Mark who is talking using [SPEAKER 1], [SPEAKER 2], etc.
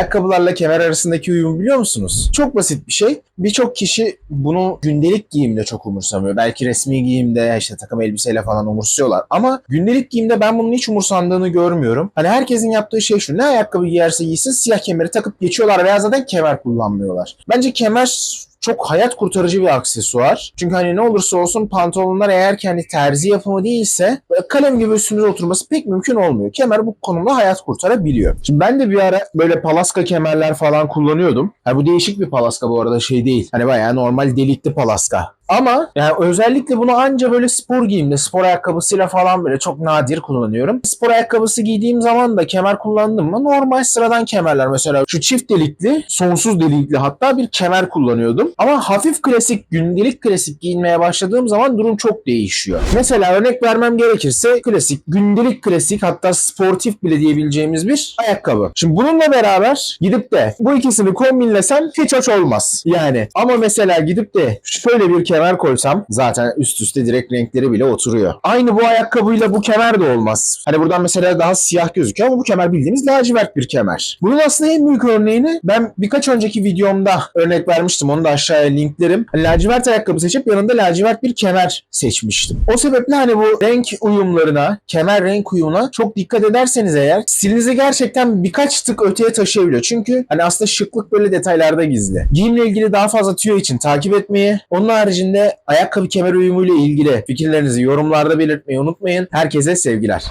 [SPEAKER 1] Ayakkabılarla kemer arasındaki uyumu biliyor musunuz? Çok basit bir şey. Birçok kişi bunu gündelik giyimde çok umursamıyor. Belki resmi giyimde işte takım elbiseyle falan umursuyorlar. Ama gündelik giyimde ben bunun hiç umursandığını görmüyorum. Hani herkesin yaptığı şey şu. Ne ayakkabı giyerse giysin siyah kemeri takıp geçiyorlar veya zaten kemer kullanmıyorlar. Bence kemer çok hayat kurtarıcı bir aksesuar. Çünkü hani ne olursa olsun pantolonlar eğer ki hani terzi yapımı değilse kalem gibi üstünüze oturması pek mümkün olmuyor. Kemer bu konumda hayat kurtarabiliyor. Şimdi ben de bir ara böyle palaska kemerler falan kullanıyordum. Ha, bu değişik bir palaska bu arada şey değil. Hani bayağı normal delikli palaska. Ama yani özellikle bunu anca böyle spor giyimde, spor ayakkabısıyla falan böyle çok nadir kullanıyorum. Spor ayakkabısı giydiğim zaman da kemer kullandım mı normal sıradan kemerler mesela şu çift delikli, sonsuz delikli hatta bir kemer kullanıyordum. Ama hafif klasik, gündelik klasik giyinmeye başladığım zaman durum çok değişiyor. Mesela örnek vermem gerekirse klasik, gündelik klasik hatta sportif bile diyebileceğimiz bir ayakkabı. Şimdi bununla beraber gidip de bu ikisini kombinlesem hiç hoş olmaz. Yani ama mesela gidip de şöyle bir kemer koysam zaten üst üste direkt renkleri bile oturuyor. Aynı bu ayakkabıyla bu kemer de olmaz. Hani buradan mesela daha siyah gözüküyor ama bu kemer bildiğimiz lacivert bir kemer. Bunun aslında en büyük örneğini ben birkaç önceki videomda örnek vermiştim. Onu da aşağıya linklerim. Hani lacivert ayakkabı seçip yanında lacivert bir kemer seçmiştim. O sebeple hani bu renk uyumlarına, kemer renk uyumuna çok dikkat ederseniz eğer stilinizi gerçekten birkaç tık öteye taşıyabiliyor. Çünkü hani aslında şıklık böyle detaylarda gizli. Giyimle ilgili daha fazla tüyo için takip etmeyi, onun haricinde ayakkabı kemer uyumuyla ilgili fikirlerinizi yorumlarda belirtmeyi unutmayın. Herkese sevgiler.